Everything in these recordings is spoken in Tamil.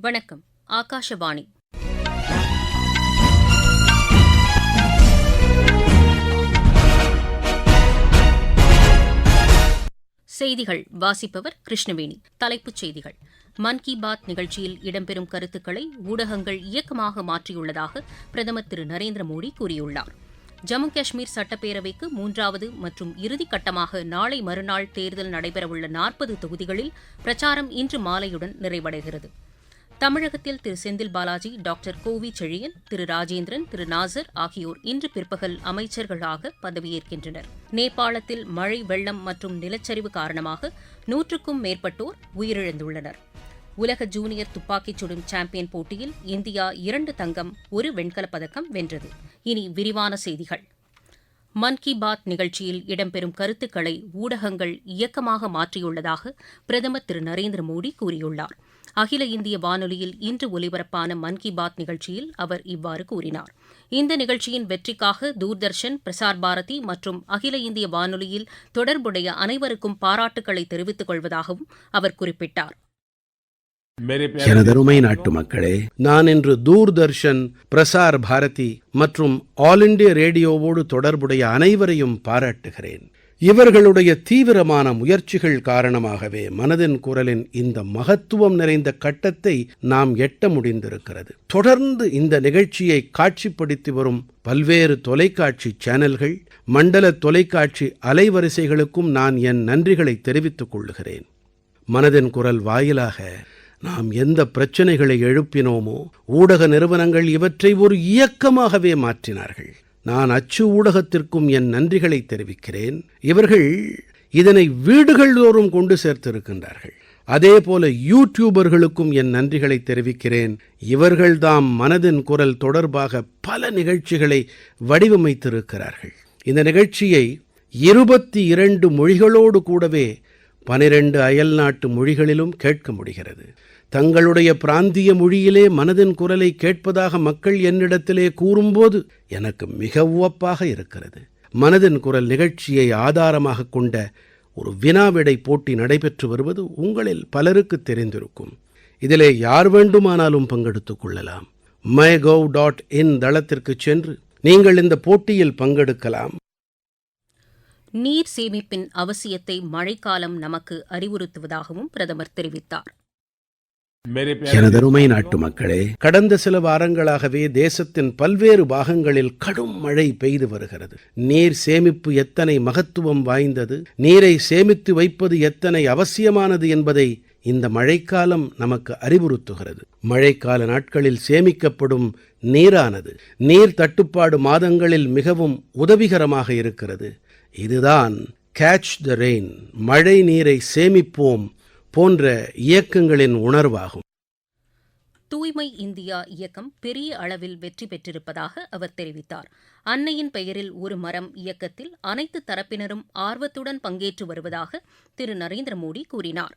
வணக்கம் ஆகாஷவாணி. செய்திகள் வாசிப்பவர் கிருஷ்ணவேணி. தலைப்புச் செய்திகள். மன் கி பாத் நிகழ்ச்சியில் இடம்பெறும் கருத்துக்களை ஊடகங்கள் இயக்கமாக மாற்றியுள்ளதாக பிரதமர் திரு நரேந்திர மோடி கூறியுள்ளார். ஜம்மு காஷ்மீர் சட்டப்பேரவைக்கு மூன்றாவது மற்றும் இறுதிக்கட்டமாக நாளை மறுநாள் தேர்தல் நடைபெறவுள்ள நாற்பது தொகுதிகளில் பிரச்சாரம் இன்று மாலையுடன் நிறைவடைகிறது. தமிழகத்தில் திரு செந்தில் பாலாஜி டாக்டர் கோவி செழியன் திரு ராஜேந்திரன் திரு நாசர் ஆகியோர் இன்று பிற்பகல் அமைச்சர்களாக பதவியேற்கின்றனர். நேபாளத்தில் மழை வெள்ளம் மற்றும் நிலச்சரிவு காரணமாக நூற்றுக்கும் மேற்பட்டோர் உயிரிழந்துள்ளனர். உலக ஜூனியர் துப்பாக்கிச் சுடும் சாம்பியன் போட்டியில் இந்தியா இரண்டு தங்கம் ஒரு வெண்கலப் பதக்கம் வென்றது. இனி விரிவான செய்திகள். மன் கி பாத் நிகழ்ச்சியில் இடம்பெறும் கருத்துக்களை ஊடகங்கள் இயக்கமாக மாற்றியுள்ளதாக பிரதமர் திரு நரேந்திர மோடி கூறியுள்ளார். அகில இந்திய வானொலியில் இன்று ஒலிபரப்பான மன் கி பாத் நிகழ்ச்சியில் அவர் இவ்வாறு கூறினார். இந்த நிகழ்ச்சியின் வெற்றிக்காக தூர்தர்ஷன் பிரசார் பாரதி மற்றும் அகில இந்திய வானொலியில் தொடர்புடைய அனைவருக்கும் பாராட்டுக்களை தெரிவித்துக் கொள்வதாகவும் அவர் குறிப்பிட்டார். எனதருமை நாட்டு மக்களே நான் இன்று தூர்தர்ஷன் பிரசார் பாரதி மற்றும் ஆல் இண்டியா ரேடியோவோடு தொடர்புடைய அனைவரையும் பாராட்டுகிறேன். இவர்களுடைய தீவிரமான முயற்சிகள் காரணமாகவே மனதின் குரலின் இந்த மகத்துவம் நிறைந்த கட்டத்தை நாம் எட்ட முடிந்திருக்கிறது. தொடர்ந்து இந்த நிகழ்ச்சியை காட்சிப்படுத்தி வரும் பல்வேறு தொலைக்காட்சி சேனல்கள் மண்டல தொலைக்காட்சி அலைவரிசைகளுக்கும் நான் என் நன்றிகளை தெரிவித்துக் கொள்கிறேன். மனதின் குரல் வாயிலாக நாம் எந்த பிரச்சனைகளை எழுப்பினோமோ ஊடக நிறுவனங்கள் இவற்றை ஒரு இயக்கமாகவே மாற்றினார்கள். நான் அச்சு ஊடகத்திற்கும் என் நன்றிகளை தெரிவிக்கிறேன். இவர்கள் இதனை வீடுகள் தோறும் கொண்டு சேர்த்திருக்கின்றார்கள். அதே போல யூடியூபர்களுக்கும் என் நன்றிகளை தெரிவிக்கிறேன். இவர்கள்தாம் மனதின் குரல் தொடர்பாக பல நிகழ்ச்சிகளை வடிவமைத்திருக்கிறார்கள். இந்த நிகழ்ச்சியை இருபத்தி இரண்டு மொழிகளோடு கூடவே பனிரெண்டு அயல் நாட்டு மொழிகளிலும் கேட்க முடிகிறது. தங்களுடைய பிராந்திய மொழியிலே மனதின் குரலை கேட்பதாக மக்கள் என்னிடத்திலே கூறும்போது எனக்கு மிக உவப்பாக இருக்கிறது. மனதின் குரல் நிகழ்ச்சியை ஆதாரமாக கொண்ட ஒரு வினாவிடை போட்டி நடைபெற்று வருவது உங்களில் பலருக்கு தெரிந்திருக்கும். இதிலே யார் வேண்டுமானாலும் பங்கெடுத்துக் கொள்ளலாம். மை கவ் டாட் இன் தளத்திற்கு சென்று நீங்கள் இந்த போட்டியில் பங்கெடுக்கலாம். நீர் சேமிப்பின் அவசியத்தை மழைக்காலம் நமக்கு அறிவுறுத்துவதாகவும் பிரதமர் தெரிவித்தார். எனதருமை நாட்டு மக்களே கடந்த சில வாரங்களாகவே தேசத்தின் பல்வேறு பாகங்களில் கடும் மழை பெய்து வருகிறது. நீர் சேமிப்பு எத்தனை மகத்துவம் வாய்ந்தது? நீரை சேமித்து வைப்பது எத்தனை அவசியமானது என்பதை இந்த மழைக்காலம் நமக்கு அறிவுறுத்துகிறது. மழைக்கால நாட்களில் சேமிக்கப்படும் நீரானது நீர் தட்டுப்பாடு மாதங்களில் மிகவும் உதவிகரமாக இருக்கிறது. இதுதான் கேட்ச் த ரெயின் மழை நீரை சேமிப்போம் போன்ற இயக்கங்களின் உணர்வாகும். தூய்மை இந்தியா இயக்கம் பெரிய அளவில் வெற்றி பெற்றிருப்பதாக அவர் தெரிவித்தார். அன்னையின் பெயரில் ஒரு மரம் இயக்கத்தில் அனைத்து தரப்பினரும் ஆர்வத்துடன் பங்கேற்று வருவதாக திரு நரேந்திர மோடி கூறினார்.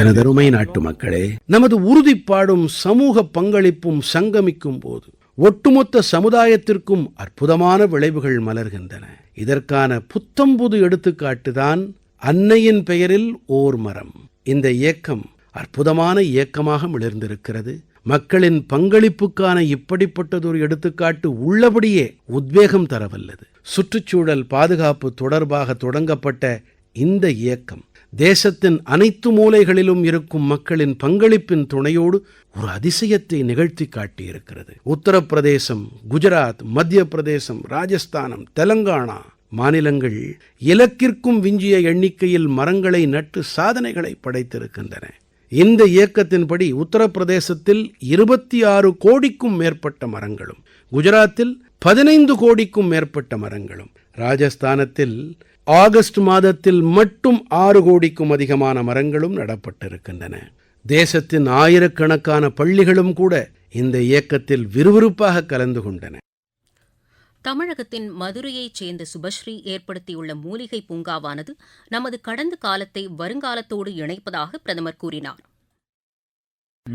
எனதருமை நாட்டு மக்களே நமது உறுதிப்பாடும் சமூக பங்களிப்பும் சங்கமிக்கும் போது ஒட்டுமொத்த சமுதாயத்திற்கும் அற்புதமான விளைவுகள் மலர்கின்றன. இதற்கான புத்தம்புது எடுத்துக்காட்டுதான் அன்னையின் பெயரில் ஓர் மரம். இந்த இயக்கம் அற்புதமான இயக்கமாக மிளர்ந்திருக்கிறது. மக்களின் பங்களிப்புக்கான இப்படிப்பட்டதொரு எடுத்துக்காட்டு உள்ளபடியே உத்வேகம் தரவல்லது. சுற்றுச்சூழல் பாதுகாப்பு தொடர்பாக தொடங்கப்பட்ட இந்த இயக்கம் தேசத்தின் அனைத்து மூலைகளிலும் இருக்கும் மக்களின் பங்களிப்பின் துணையோடு ஒரு அதிசயத்தை நிகழ்த்தி காட்டியிருக்கிறது. உத்தரப்பிரதேசம் குஜராத் மத்திய பிரதேசம் ராஜஸ்தானம் தெலங்கானா மாநிலங்கள் இலக்கிற்கும் விஞ்சிய எண்ணிக்கையில் மரங்களை நட்டு சாதனைகளை படைத்திருக்கின்றன. இந்த இயக்கத்தின்படி உத்தரப்பிரதேசத்தில் இருபத்தி ஆறு கோடிக்கும் மேற்பட்ட மரங்களும் குஜராத்தில் பதினைந்து கோடிக்கும் மேற்பட்ட மரங்களும் ராஜஸ்தானத்தில் ஆகஸ்ட் மாதத்தில் மட்டும் ஆறு கோடிக்கும் அதிகமான மரங்களும் நடப்பட்டிருக்கின்றன. தேசத்தின் ஆயிரக்கணக்கான பள்ளிகளும் கூட இந்த இயக்கத்தில் விறுவிறுப்பாக கலந்து கொண்டன. தமிழகத்தின் மதுரையைச் சேர்ந்த சுபஸ்ரீ ஏற்படுத்தியுள்ள மூலிகை பூங்காவானது நமது கடந்த காலத்தை வருங்காலத்தோடு இணைப்பதாக பிரதமர் கூறினார்.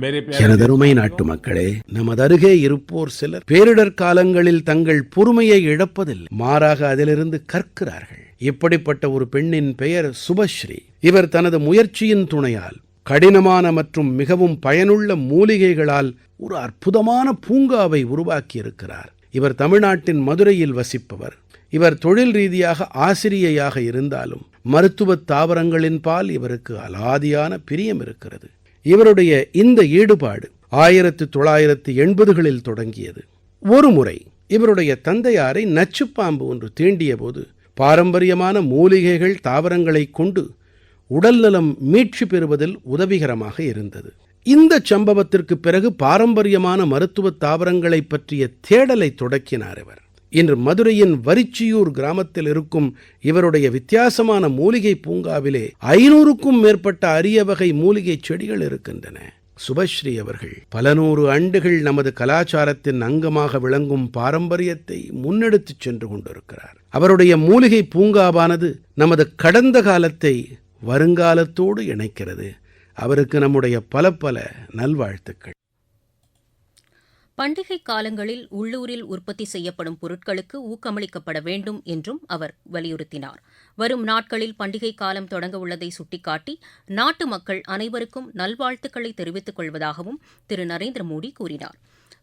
எனதருமை நாட்டு மக்களே நமது அருகே இருப்போர் சிலர் பேரிடர் காலங்களில் தங்கள் பொறுமையை இழப்பதில்லை. மாறாக அதிலிருந்து கற்கிறார்கள். இப்படிப்பட்ட ஒரு பெண்ணின் பெயர் சுபஸ்ரீ. இவர் தனது முயற்சியின் துணையால் கடினமான மற்றும் மிகவும் பயனுள்ள மூலிகைகளால் ஒரு அற்புதமான பூங்காவை உருவாக்கியிருக்கிறார். இவர் தமிழ்நாட்டின் மதுரையில் வசிப்பவர். இவர் தொழில் ரீதியாக ஆசிரியையாக இருந்தாலும் மருத்துவத் தாவரங்களின் பால் இவருக்கு அலாதியான பிரியம் இருக்கிறது இவருடைய இந்த ஈடுபாடு ஆயிரத்து தொள்ளாயிரத்து எண்பதுகளில் தொடங்கியது. ஒரு முறை இவருடைய தந்தையாரை நச்சுப்பாம்பு ஒன்று தீண்டிய போது பாரம்பரியமான மூலிகைகள் தாவரங்களைக் கொண்டு உடல்நலம் மீட்சி பெறுவதில் உதவிகரமாக இருந்தது. இந்த சம்பவத்திற்கு பிறகு பாரம்பரியமான மருத்துவ தாவரங்களைப் பற்றிய தேடலை தொடக்கினார் இவர். இன்று மதுரையின் வரிச்சியூர் கிராமத்தில் இருக்கும் இவருடைய வித்தியாசமான மூலிகை பூங்காவிலே ஐநூறுக்கும் மேற்பட்ட அரிய வகை மூலிகை செடிகள் இருக்கின்றன. சுபஸ்ரீ அவர்கள் பல நூறு ஆண்டுகள் நமது கலாச்சாரத்தின் அங்கமாக விளங்கும் பாரம்பரியத்தை முன்னெடுத்துச் சென்று கொண்டிருக்கிறார். அவருடைய மூலிகை பூங்காவானது நமது கடந்த காலத்தை வருங்காலத்தோடு இணைக்கிறது. அவருக்கு நம்முடைய பல பல நல்வாழ்த்துக்கள். பண்டிகை காலங்களில் உள்ளூரில் உற்பத்தி செய்யப்படும் பொருட்களுக்கு ஊக்கமளிக்கப்பட வேண்டும் என்றும் அவர் வலியுறுத்தினார். வரும் நாட்களில் பண்டிகை காலம் தொடங்க உள்ளதை சுட்டிக்காட்டி நாட்டு மக்கள் அனைவருக்கும் நல்வாழ்த்துக்களை தெரிவித்துக் கொள்வதாகவும் திரு. நரேந்திர மோடி கூறினார்.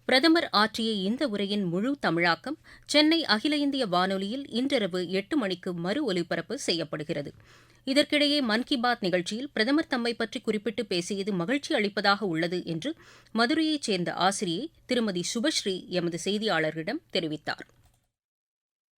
பிரதமர் ஆற்றிய இந்த உரையின் முழு தமிழாக்கம் சென்னை அகில இந்திய வானொலியில் இன்றிரவு எட்டு மணிக்கு மறு ஒலிபரப்பு செய்யப்படுகிறது. இதற்கிடையே மன் கி பாத் நிகழ்ச்சியில் பிரதமர் தம்மை பற்றி குறிப்பிட்டு பேசியது மகிழ்ச்சி அளிப்பதாக உள்ளது என்று மதுரையைச் சேர்ந்த ஆசிரியை திருமதி சுபஸ்ரீ எமது செய்தியாளரிடம் தெரிவித்தார்.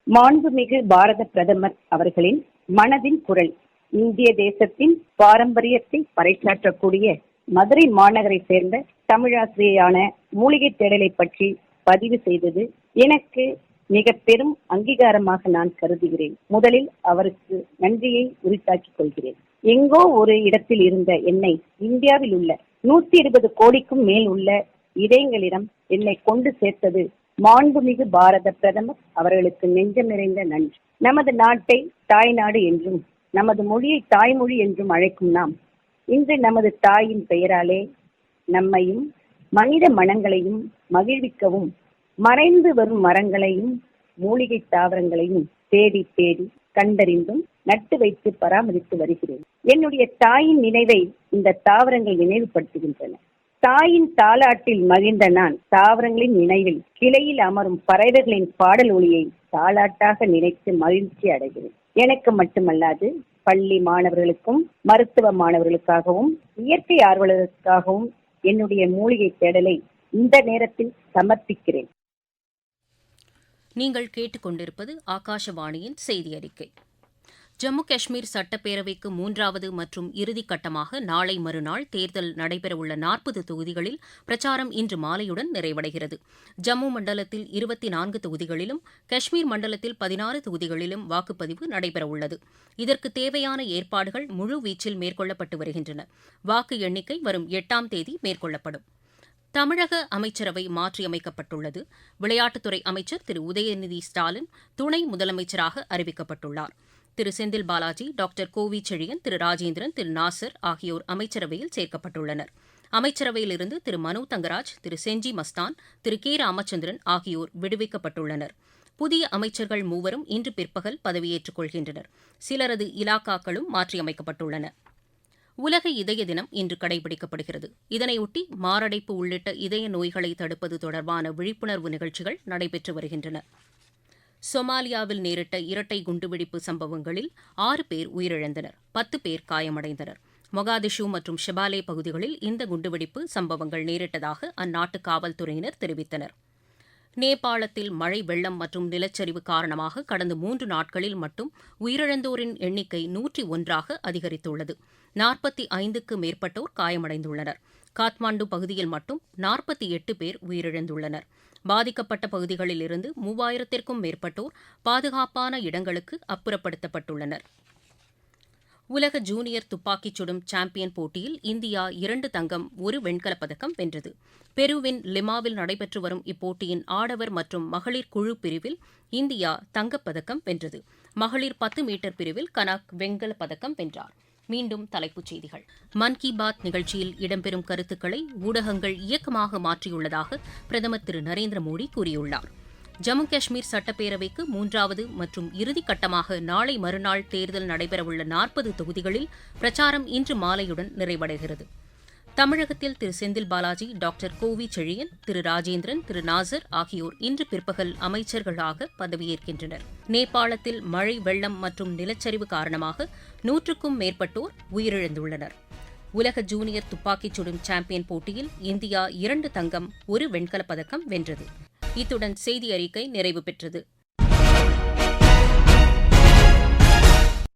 மாண்புமிகு பாரத பிரதமர் அவர்களின் மனதின் குரல் இந்திய தேசத்தின் பாரம்பரியத்தை பறைசாற்றக்கூடிய மதுரை மாநகரை சேர்ந்த தமிழாசிரியையான மூலிகை தேடலை பற்றி பதிவு செய்தது எனக்கு மிக பெரும் அங்கீகாரமாக நான் கருதுகிறேன். முதலில் அவருக்கு நன்றியை உரித்தாக்கிக் கொள்கிறேன். எங்கோ ஒரு இடத்தில் இருந்த என்னை இந்தியாவில் உள்ள நூத்தி இருபது கோடிக்கும் மேல் உள்ள இதயங்களிடம் என்னை கொண்டு சேர்த்தது மாண்புமிகு பாரத பிரதமர் அவர்களுக்கு நெஞ்சம் நிறைந்த நன்றி. நமது நாட்டை தாய்நாடு என்றும் நமது மொழியை தாய்மொழி என்றும் அழைக்கும் நாம் இன்று நமது தாயின் பெயராலே நம்மையும் மனித மனங்களையும் மகிழ்விக்கவும் மறைந்து வரும் மரங்களையும் மூலிகை தாவரங்களையும் தேடி தேடி கண்டறிந்தும் நட்டு வைத்து பராமரித்து வருகிறேன். என்னுடைய தாயின் நினைவை இந்த தாவரங்கள் நினைவுபடுத்துகின்றன. தாயின் தாலாட்டில் மகிழ்ந்த நான் தாவரங்களின் நினைவில் கிளையில் அமரும் பறவைகளின் பாடல் ஒளியை தாலாட்டாக நினைத்து மகிழ்ச்சி அடைகிறேன். எனக்கு மட்டுமல்லாது பள்ளி மாணவர்களுக்கும் மருத்துவ மாணவர்களுக்காகவும் இயற்கை ஆர்வலர்களுக்காகவும் என்னுடைய மூலிகை தேடலை இந்த நேரத்தில் சமர்ப்பிக்கிறேன். நீங்கள் கேட்டுக்கொண்டிருப்பது ஆகாஷவாணியின் செய்தி அறிக்கை ஜம்மு காஷ்மீர் சட்டப்பேரவைக்கு மூன்றாவது மற்றும் இறுதிக்கட்டமாக நாளை மறுநாள் தேர்தல் நடைபெறவுள்ள நாற்பது தொகுதிகளில் பிரச்சாரம் இன்று மாலையுடன் நிறைவடைகிறது. ஜம்மு மண்டலத்தில் இருபத்தி நான்கு தொகுதிகளிலும் காஷ்மீர் மண்டலத்தில் பதினாறு தொகுதிகளிலும் வாக்குப்பதிவு நடைபெறவுள்ளது. இதற்கு தேவையான ஏற்பாடுகள் முழுவீச்சில் மேற்கொள்ளப்பட்டு வருகின்றன. வாக்கு எண்ணிக்கை வரும் எட்டாம் தேதி மேற்கொள்ளப்படும். தமிழக அமைச்சரவை மாற்றியமைக்கப்பட்டுள்ளது. விளையாட்டுத்துறை அமைச்சர் திரு. உதயநிதி ஸ்டாலின் துணை முதலமைச்சராக அறிவிக்கப்பட்டுள்ளார். திரு. செந்தில் பாலாஜி டாக்டர் கோவி செழியன் திரு. ராஜேந்திரன் திரு. நாசர் ஆகியோர் அமைச்சரவையில் சேர்க்கப்பட்டுள்ளனர். அமைச்சரவையிலிருந்து திரு. மனு தங்கராஜ் திரு. செஞ்சி மஸ்தான் திரு. கே. ராமச்சந்திரன் ஆகியோர் விடுவிக்கப்பட்டுள்ளனர். புதிய அமைச்சர்கள் மூவரும் இன்று பிற்பகல் பதவியேற்றுக் கொள்கின்றனர். சிலரது இலாக்காக்களும் மாற்றியமைக்கப்பட்டுள்ளன. உலக இதய தினம் இன்று கடைபிடிக்கப்படுகிறது. இதனையொட்டி மாரடைப்பு உள்ளிட்ட இதய நோய்களை தடுப்பது தொடர்பான விழிப்புணர்வு நிகழ்ச்சிகள் நடைபெற்று வருகின்றன. சொமாலியாவில் நேரிட்ட இரட்டை குண்டுவெடிப்பு சம்பவங்களில் ஆறு பேர் உயிரிழந்தனர். பத்து பேர் காயமடைந்தனர். மொகாதிஷு மற்றும் ஷெபாலே பகுதிகளில் இந்த குண்டுவெடிப்பு சம்பவங்கள் நேரிட்டதாக அந்நாட்டு காவல்துறையினர் தெரிவித்தனர். நேபாளத்தில் மழை வெள்ளம் மற்றும் நிலச்சரிவு காரணமாக கடந்த மூன்று நாட்களில் மட்டும் உயிரிழந்தோரின் எண்ணிக்கை நூற்றி ஒன்றாக அதிகரித்துள்ளது. நாற்பத்தி ஐந்துக்கு மேற்பட்டோர் காயமடைந்துள்ளனர். காத்மாண்டு பகுதியில் மட்டும் நாற்பத்தி எட்டு பேர் உயிரிழந்துள்ளனர். பாதிக்கப்பட்ட பகுதிகளில் இருந்து மூவாயிரத்திற்கும் மேற்பட்டோர் பாதுகாப்பான இடங்களுக்கு அப்புறப்படுத்தப்பட்டுள்ளனர். உலக ஜூனியர் துப்பாக்கிச் சுடும் சாம்பியன் போட்டியில் இந்தியா இரண்டு தங்கம் ஒரு வெண்கலப் பதக்கம் வென்றது. பெருவின் லிமாவில் நடைபெற்று வரும் இப்போட்டியின் ஆடவர் மற்றும் மகளிர் குழு பிரிவில் இந்தியா தங்கப்பதக்கம் வென்றது. மகளிர் பத்து மீட்டர் பிரிவில் கனாக் வெண்கலப் பதக்கம் வென்றார். மீண்டும் தலைப்புச் செய்திகள். மன் கி பாத் நிகழ்ச்சியில் இடம்பெறும் கருத்துக்களை ஊடகங்கள் இயக்கமாக மாற்றியுள்ளதாக பிரதமர் திரு நரேந்திர மோடி கூறியுள்ளார். ஜம்மு காஷ்மீர் சட்டப்பேரவைக்கு மூன்றாவது மற்றும் இறுதிக்கட்டமாக நாளை மறுநாள் தேர்தல் நடைபெறவுள்ள நாற்பது தொகுதிகளில் பிரச்சாரம் இன்று மாலையுடன் நிறைவடைகிறது. தமிழகத்தில் திரு செந்தில் பாலாஜி டாக்டர் கோவி செழியன் திரு ராஜேந்திரன் திரு நாசர் ஆகியோர் இன்று பிற்பகல் அமைச்சர்களாக பதவியேற்கின்றனர். நேபாளத்தில் மழை வெள்ளம் மற்றும் நிலச்சரிவு காரணமாக நூற்றுக்கும் மேற்பட்டோர் உயிரிழந்துள்ளனர். உலக ஜூனியர் துப்பாக்கிச் சுடும் சாம்பியன் போட்டியில் இந்தியா இரண்டு தங்கம் ஒரு வெண்கலப் பதக்கம் வென்றது. இத்துடன் செய்தி அறிக்கை நிறைவு பெற்றது.